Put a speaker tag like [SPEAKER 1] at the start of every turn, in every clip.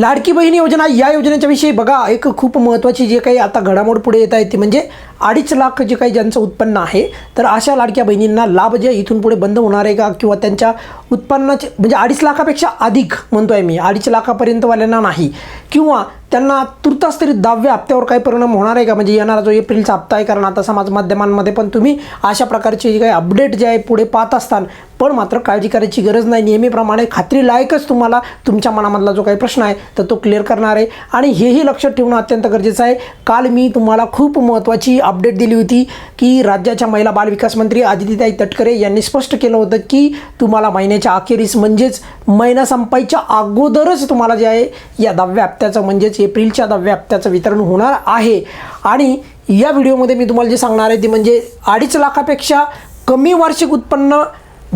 [SPEAKER 1] लाडकी बहीण योजना या योजनेच्या विषयी बघा. एक खूप महत्त्वाची जे काही आता घडामोड पुढे येत आहे ती म्हणजे अडीच लाख जे काही ज्यांचं उत्पन्न आहे तर अशा लाडक्या बहिणींना लाभ जे इथून पुढे बंद होणार आहे का? किंवा त्यांच्या उत्पन्नाचे म्हणजे अडीच लाखापेक्षा अधिक म्हणतो आहे मी अडीच लाखापर्यंतवाल्यांना नाही किंवा त्यांना तुर्तास तरी दहाव्या हप्त्यावर काही परिणाम होणार आहे का? म्हणजे येणारा जो एप्रिलचा हप्ता आहे कारण आता समाज माध्यमांमध्ये पण तुम्ही अशा प्रकारचे जे काही अपडेट जे आहे पुढे पाहत असताना पण मात्र काळजी करायची गरज नाही. नेहमीप्रमाणे खात्री लायकच तुम्हाला तुमच्या मनामधला जो काही प्रश्न आहे तर तो क्लिअर करणार आहे. आणि हेही लक्षात ठेवणं अत्यंत गरजेचं आहे. काल मी तुम्हाला खूप महत्त्वाची अपडेट दिली होती की राज्याच्या महिला बालविकास मंत्री आदितीताई तटकरे यांनी स्पष्ट केलं होतं की तुम्हाला महिन्याच्या अखेरीस म्हणजेच महिना संपायच्या अगोदरच तुम्हाला जे आहे या दहाव्या हप्त्याचं म्हणजेच एप्रिलच्या दहाव्या हप्त्याचं वितरण होणार आहे. आणि या व्हिडिओमध्ये मी तुम्हाला जे सांगणार आहे ते म्हणजे अडीच लाखापेक्षा कमी वार्षिक उत्पन्न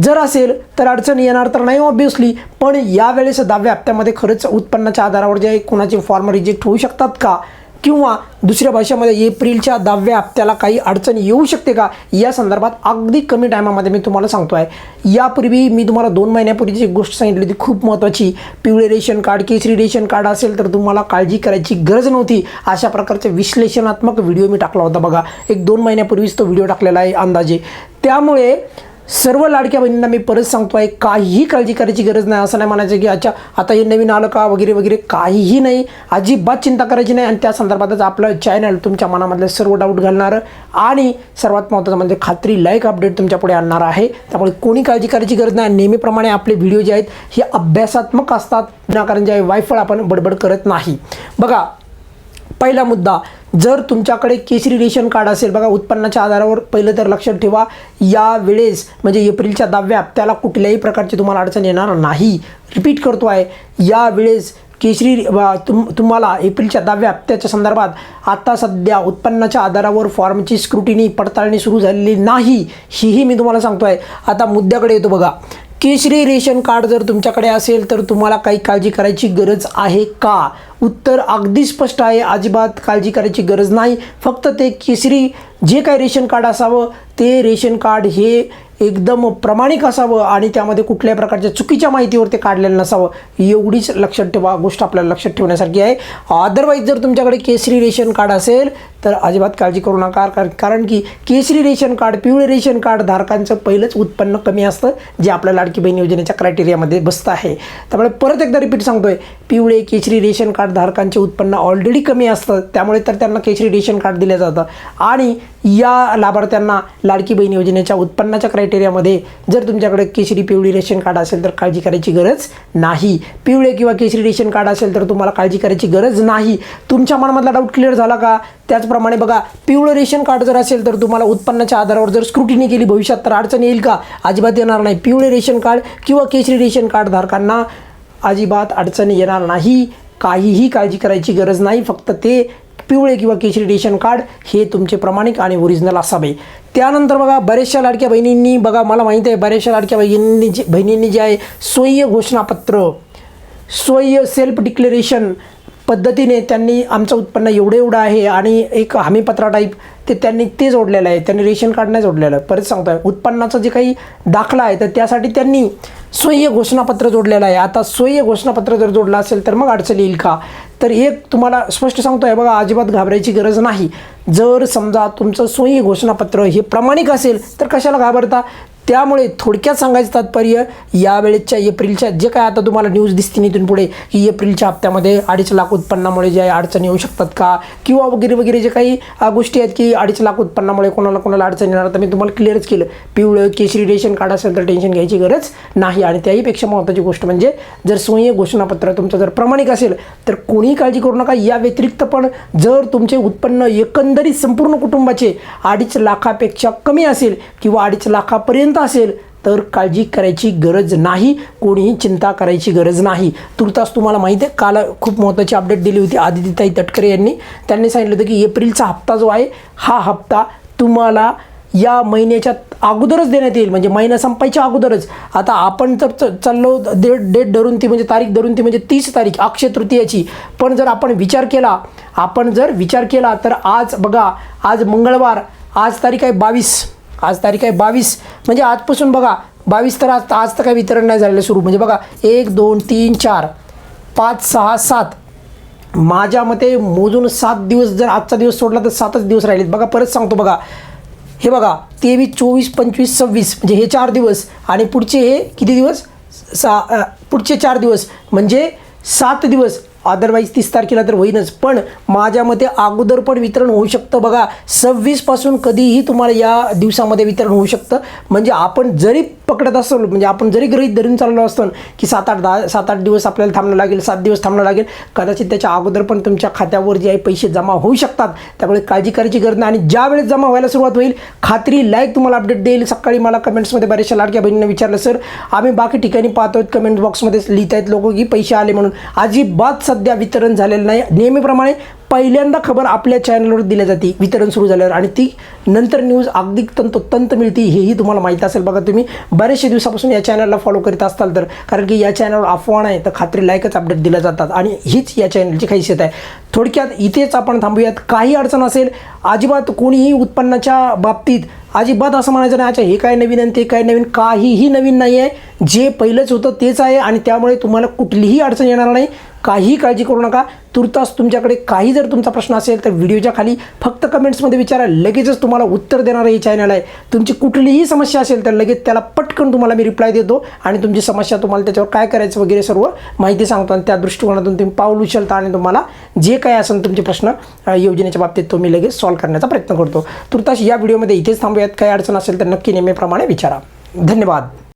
[SPEAKER 1] जर असेल तर अडचण येणार तर नाही ऑब्विसली पण यावेळेस दहाव्या हप्त्यामध्ये खरंच उत्पन्नाच्या आधारावर जे आहे कुणाचे फॉर्म रिजेक्ट होऊ शकतात का? किंवा दुसऱ्या भाषेमध्ये एप्रिलच्या दहाव्या हप्त्याला काही अडचण येऊ शकते का? या संदर्भात अगदी कमी टायमामध्ये मी तुम्हाला सांगतो आहे यापूर्वी मी तुम्हाला दोन महिन्यापूर्वीची जी गोष्ट सांगितली होती खूप महत्त्वाची पिवळे रेशन कार्ड केसरी रेशन कार्ड असेल तर तुम्हाला काळजी करायची गरज नव्हती. अशा प्रकारचे विश्लेषणात्मक व्हिडिओ मी टाकला होता बघा. एक दोन महिन्यापूर्वीच तो व्हिडिओ टाकलेला आहे अंदाजे. त्यामुळे सर्व लाडक्या बहिणींना मी परत सांगतो आहे काहीही काळजी करायची गरज नाही. असं नाही म्हणायचं की अच्छा आता हे नवीन आलं का? वगैरे वगैरे काहीही नाही. अजिबात चिंता करायची नाही. आणि त्या संदर्भातच आपलं चॅनल तुमच्या मनामधले सर्व डाऊट घालणारं. आणि सर्वात महत्त्वाचं म्हणजे खात्री लाईक अपडेट तुमच्यापुढे आणणार आहे. त्यामुळे कोणी काळजी करायची गरज नाही. नेहमीप्रमाणे आपले व्हिडिओ जे आहेत हे अभ्यासात्मक असतात. विनाकारण जे आहे वायफळ आपण बडबड करत नाही. बघा पहिला मुद्दा जर तुमच्याकडे केसरी रेशन कार्ड असेल बघा उत्पन्नाच्या आधारावर पहिलं तर लक्षात ठेवा या वेळेस म्हणजे एप्रिलच्या दहाव्या हप्त्याला कुठल्याही प्रकारची तुम्हाला अडचण येणार नाही. रिपीट करतो आहे या वेळेस केसरी तुम तुम्हाला एप्रिलच्या दहाव्या हप्त्याच्या संदर्भात आता सध्या उत्पन्नाच्या आधारावर फॉर्मची स्क्रुटिनी पडताळणी सुरू झालेली नाही हीही मी तुम्हाला सांगतो आहे आता मुद्द्याकडे येतो बघा. केशरी रेशन कार्ड जर तुमच्याकडे असेल तर तुम्हाला काही काळजी करायची गरज आहे का? उत्तर अगदी स्पष्ट आहे. अजिबात काळजी करायची गरज नाही. फक्त ते केसरी जे काही रेशन कार्ड असावं ते रेशन कार्ड हे एकदम प्रामाणिक असावं आणि त्यामध्ये कुठल्याही प्रकारच्या चुकीच्या माहितीवर ते काढलेलं नसावं. एवढीच लक्षात ठेवा गोष्ट आपल्याला लक्षात ठेवण्यासारखी आहे. अदरवाईज जर तुमच्याकडे केसरी रेशन कार्ड असेल तर अजिबात काळजी करू नका कारण की केसरी रेशन कार्ड पिवळे रेशन कार्ड धारकांचं पहिलंच उत्पन्न कमी असतं जे आपल्या लाडकी बहीण योजनेच्या क्रायटेरियामध्ये बसतं आहे. त्यामुळे परत एकदा रिपीट सांगतोय पिवळे केसरी रेशन कार्ड धारकांचे उत्पन्न ऑलरेडी कमी असतं त्यामुळे तर त्यांना केसरी रेशन कार्ड दिलं जातं. आणि या लाभार्थ्यांना लाडकी बहीण योजनेच्या उत्पन्नाच्या क्रायटेरियामध्ये जर तुमच्याकडे केसरी पिवळी रेशन कार्ड असेल तर काळजी करायची गरज नाही. पिवळे किंवा केसरी रेशन कार्ड असेल तर तुम्हाला काळजी करायची गरज नाही. तुमच्या मनामधला डाऊट क्लिअर झाला का? त्याचप्रमाणे बघा पिवळं रेशन कार्ड जर असेल तर तुम्हाला उत्पन्नाच्या आधारावर जर स्क्रुटिनी केली भविष्यात तर अडचण येईल का? अजिबात येणार नाही. पिवळे रेशन कार्ड किंवा केशरी रेशन कार्ड धारकांना अजिबात अडचण येणार नाही. काहीही काळजी करायची गरज नाही. फक्त ते पिवळे किंवा केशरी रेशन कार्ड हे तुमचे प्रामाणिक आणि ओरिजिनल असावे. त्यानंतर बघा बऱ्याचशा लाडक्या बहिणींनी बघा मला माहिती आहे बऱ्याचशा लाडक्या बहिणींनी जे बहिणींनी जे आहे स्वयं घोषणापत्र स्वय सेल्फ डिक्लेरेशन पद्धतीने त्यांनी आमचं उत्पन्न एवढं एवढं आहे आणि एक हमीपत्रा टाईप ते त्यांनी ते जोडलेलं आहे. त्यांनी रेशन कार्ड नाही जोडलेलं. आहे परत सांगतो आहे उत्पन्नाचं जे काही दाखला आहे तर त्यासाठी त्यांनी स्वय घोषणापत्र जोडलेलं आहे. आता स्वय घोषणापत्र जर जोडलं असेल तर मग अडचण येईल का? तर एक तुम्हाला स्पष्ट सांगतो आहे बघा अजिबात घाबरायची गरज नाही. जर समजा तुमचं स्वयं घोषणापत्र हे प्रामाणिक असेल तर कशाला घाबरता? त्यामुळे थोडक्यात सांगायचं तात्पर्य यावेळेच्या एप्रिलच्या जे काय आता तुम्हाला न्यूज दिसतील इथून पुढे की एप्रिलच्या हप्त्यामध्ये अडीच लाख उत्पन्नामुळे जे अडचणी येऊ शकतात का? किंवा वगैरे वगैरे जे काही गोष्टी आहेत की अडीच लाख उत्पन्नामुळे कोणाला कोणाला अडचण येणार तर मी तुम्हाला क्लिअरच केलं. पिवळं केशरी रेशन कार्ड असेल तर टेन्शन घ्यायची गरज नाही. आणि त्याहीपेक्षा महत्त्वाची गोष्ट म्हणजे जर स्वयं घोषणापत्र तुमचं जर प्रामाणिक असेल तर कोणीही काळजी करू नका. या व्यतिरिक्त पण जर तुमचे उत्पन्न एकंदरीत संपूर्ण कुटुंबाचे अडीच लाखापेक्षा कमी असेल किंवा अडीच लाखापर्यंत असेल तर काळजी करायची गरज नाही. कोणीही चिंता करायची गरज नाही. तुर्तास तुम्हाला माहिती आहे काल खूप महत्त्वाची अपडेट दिली होती आदितीताई तटकरे यांनी. त्यांनी सांगितलं होतं की एप्रिलचा हप्ता जो आहे हा हप्ता तुम्हाला या महिन्याच्या अगोदरच देण्यात येईल. म्हणजे महिना संपायच्या अगोदरच. आता आपण जर च- चाललो डेट डेट धरून ती म्हणजे तारीख धरून ती म्हणजे तीस तारीख अक्षय तृतीयाची. पण जर आपण विचार केला आपण जर विचार केला तर आज बघा आज मंगळवार आज तारीख आहे बावीस. आज तारीख आहे बावीस. म्हणजे आजपासून बघा बावीस तर आज आज तर काही वितरण नाही झालेलं सुरू. म्हणजे बघा एक दोन तीन चार पाच सहा सात. माझ्या मते मोजून सात दिवस जर आजचा दिवस सोडला तर सातच दिवस राहिलेत. बघा परत सांगतो बघा. हे बघा तेवीस चोवीस पंचवीस सव्वीस. म्हणजे हे चार दिवस. आणि पुढचे हे किती दिवस? सा पुढचे चार दिवस. म्हणजे सात दिवस. अदरवाईज तीस तारखेला तर होईनच. पण माझ्या मते अगोदर पण वितरण होऊ शकतं बघा. सव्वीसपासून कधीही तुम्हाला या दिवसामध्ये वितरण होऊ शकतं. म्हणजे आपण जरी पकडत असलो म्हणजे आपण जरी गरीब धरून चाललो असतो की सात आठ दहा सात आठ दिवस आपल्याला थांबणं लागेल सात दिवस थांबणं लागेल कदाचित त्याच्या अगोदर पण तुमच्या खात्यावर जे आहे पैसे जमा होऊ शकतात. त्यामुळे काळजी करायची गरज नाही आणि ज्या वेळेस जमा व्हायला सुरुवात होईल खात्री लाईक तुम्हाला अपडेट देईल. सकाळी मला कमेंट्समध्ये बऱ्याचशा लाडक्या बहिणींना विचारलं सर आम्ही बाकी ठिकाणी पाहतोय. कमेंट बॉक्समध्ये लिहित आहेत लोक की पैसे आले म्हणून. अजिबात सध्या वितरण झालेलं नाही. नेहमीप्रमाणे पहिल्यांदा खबर आपल्या चॅनलवर दिल्या जाते. वितरण सुरू झाल्यावर आणि ती नंतर न्यूज अगदी तंतोतंत मिळते हेही तुम्हाला माहीत असेल बघा तुम्ही. बरेचशे दिवसापासून या चॅनलला फॉलो करीत असताल तर कारण की या चॅनलवर अफवा नाही तर खात्री लायकच अपडेट दिल्या जातात. आणि हीच या चॅनलची खासियत आहे. थोडक्यात इथेच आपण थांबूयात. काही अडचण असेल अजिबात कोणीही उत्पन्नाच्या बाबतीत अजिबात असं म्हणायचं नाही अच्छा हे काय नवीन आणि ते काय नवीन? काहीही नवीन नाही आहे जे पहिलंच होतं तेच आहे आणि त्यामुळे तुम्हाला कुठलीही अडचण येणार नाही. काही काळजी करू नका. तुर्तास तुमच्याकडे काही जर तुमचा प्रश्न असेल तर व्हिडिओच्या खाली फक्त कमेंट्समध्ये विचारा. लगेचच तुम्हाला उत्तर देणारं हे चॅनल आहे. तुमची कुठलीही समस्या असेल तर लगेच त्याला पटकन तुम्हाला मी रिप्लाय देतो आणि तुमची समस्या तुम्हाला त्याच्यावर काय करायचं वगैरे सर्व माहिती सांगतो आणि त्या दृष्टिकोनातून तुम्ही पाऊल उचलता आणि तुम्हाला जे काय असेल तुमचे प्रश्न योजनेच्या बाबतीत तो मी लगेच सॉल्व्ह करण्याचा प्रयत्न करतो. तुर्तास या व्हिडिओमध्ये इथेच थांबूयात. काही अडचण असेल तर नक्की नेहमीप्रमाणे विचारा. धन्यवाद.